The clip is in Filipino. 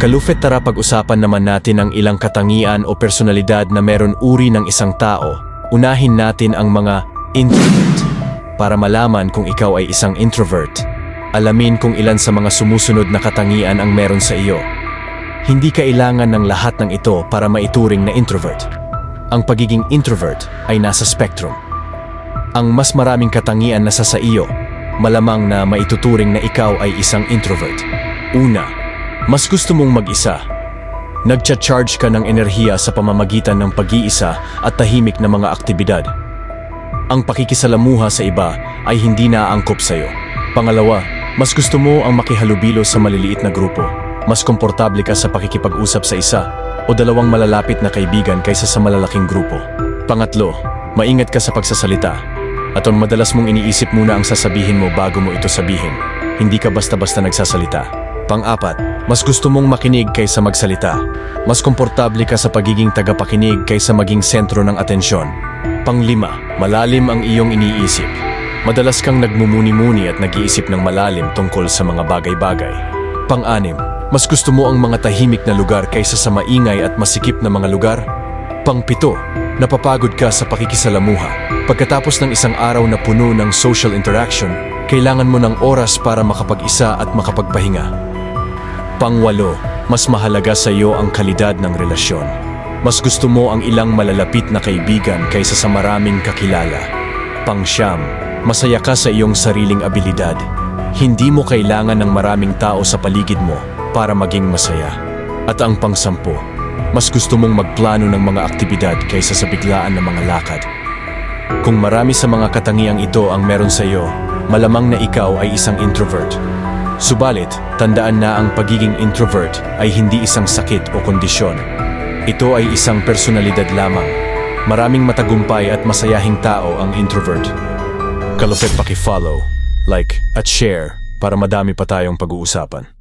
Kalufet tara pag-usapan naman natin ang ilang katangian o personalidad na meron uri ng isang tao. Unahin natin ang mga introvert. Para malaman kung ikaw ay isang introvert, alamin kung ilan sa mga sumusunod na katangian ang meron sa iyo. Hindi kailangan ng lahat ng ito para maituring na introvert. Ang pagiging introvert ay nasa spectrum. Ang mas maraming katangian na sa sa iyo, malamang na maituturing na ikaw ay isang introvert. Una, mas gusto mong mag-isa. Nagcha-charge ka ng enerhiya sa pamamagitan ng pag-iisa at tahimik na mga aktibidad. Ang pakikisalamuha sa iba ay hindi naaangkop sa iyo. Pangalawa, mas gusto mo ang makihalubilo sa maliliit na grupo. Mas komportable ka sa pakikipag-usap sa isa o dalawang malalapit na kaibigan kaysa sa malalaking grupo. Pangatlo, maingat ka sa pagsasalita. At ang madalas mong iniisip muna ang sasabihin mo bago mo ito sabihin. Hindi ka basta-basta nagsasalita. Pang-apat, mas gusto mong makinig kaysa magsalita. Mas komportable ka sa pagiging tagapakinig kaysa maging sentro ng atensyon. Panglima, malalim ang iyong iniisip. Madalas kang nagmumuni-muni at nag-iisip ng malalim tungkol sa mga bagay-bagay. Pang-anim, mas gusto mo ang mga tahimik na lugar kaysa sa maingay at masikip na mga lugar. Pang-pito, napapagod ka sa pakikisalamuha. Pagkatapos ng isang araw na puno ng social interaction, kailangan mo ng oras para makapag-isa at makapagpahinga. Pangwalo, mas mahalaga sa iyo ang kalidad ng relasyon. Mas gusto mo ang ilang malalapit na kaibigan kaysa sa maraming kakilala. Pangsyam, masaya ka sa iyong sariling abilidad. Hindi mo kailangan ng maraming tao sa paligid mo para maging masaya. At ang pangsampu, mas gusto mong magplano ng mga aktibidad kaysa sa biglaan ng mga lakad. Kung marami sa mga katangiang ito ang meron sa iyo, malamang na ikaw ay isang introvert. Subalit, tandaan na ang pagiging introvert ay hindi isang sakit o kondisyon. Ito ay isang personalidad lamang. Maraming matagumpay at masayahing tao ang introvert. Kalupit paki-follow, like at share para madami pa tayong pag-uusapan.